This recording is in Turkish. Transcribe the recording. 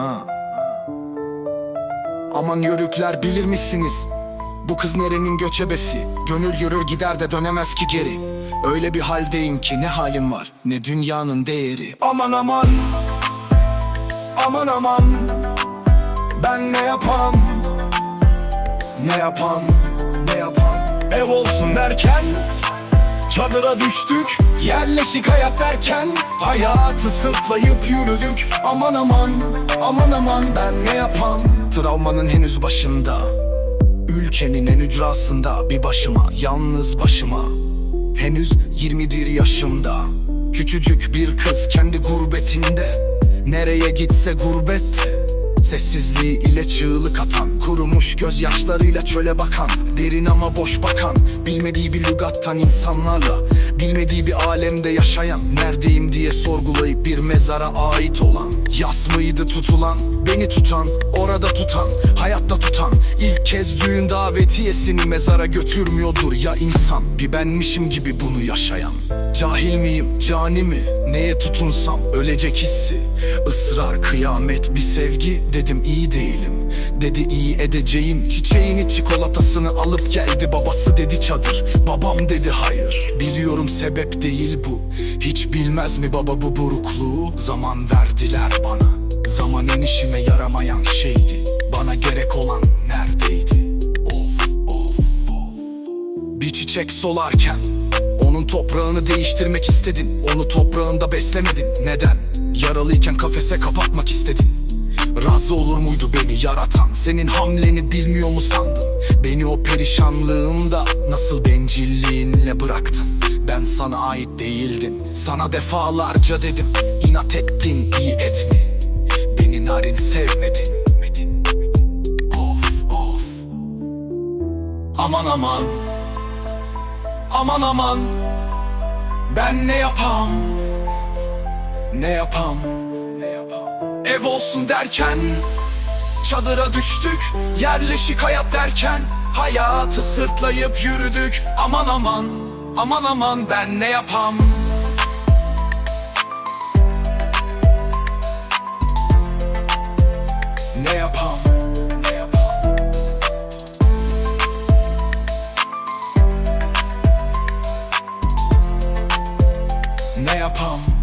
Ha. Aman yörükler bilir misiniz? Bu kız nerenin göçebesi? Gönül yürür gider de dönemez ki geri. Öyle bir haldeyim ki ne halim var Ne dünyanın değeri. Aman aman Aman aman. Ben ne yapam? Ne yapam? Ne yapam? Ev olsun derken Çadıra düştük Yerleşik hayat derken Hayatı sırtlayıp yürüdük. Aman aman Aman aman ben ne yapam? Travmanın henüz başında Ülkenin en ücrasında Bir başıma yalnız başıma. Henüz 21 yaşımda Küçücük bir kız kendi gurbetinde. Nereye gitse gurbette Sessizliği ile çığlık atan Kurumuş gözyaşlarıyla çöle bakan Derin ama boş bakan Bilmediği bir lügattan insanlarla Bilmediği bir alemde yaşayan Neredeyim diye sorgulayıp bir mezara ait olan Yas mıydı tutulan Beni tutan Orada tutan Hayatta tutan ilk kez düğün davetiyesini mezara götürmüyordur ya insan Bir benmişim gibi bunu yaşayan Cahil miyim, cani mi? Neye tutunsam ölecek hissi Israr, kıyamet, bir sevgi Dedim iyi değilim Dedi iyi edeceğim. Çiçeğini çikolatasını alıp geldi. Babası dedi çadır. Babam dedi hayır. Biliyorum sebep değil bu. Hiç bilmez mi baba bu burukluğu? Zaman verdiler bana. Zaman enişime yaramayan şeydi. Bana gerek olan neredeydi? Of of of. Bir çiçek solarken Onun toprağını değiştirmek istedin. Onu toprağında beslemedin. Neden? Yaralıyken kafese kapatmak istedin Razı olur muydu beni yaratan? Senin hamleni bilmiyor mu sandın? Beni o perişanlığımda Nasıl bencilliğinle bıraktın? Ben sana ait değildim Sana defalarca dedim. İnat ettin iyi et mi Beni narin sevmedin Of of. Aman aman. Aman aman. Ben ne yapam? Ne yapam? Ne yapam ev olsun derken Çadıra düştük yerleşik hayat derken Hayatı sırtlayıp yürüdük. Aman aman Aman aman ben ne yapam? Ne yapam? Ne yapam? Ne yapam?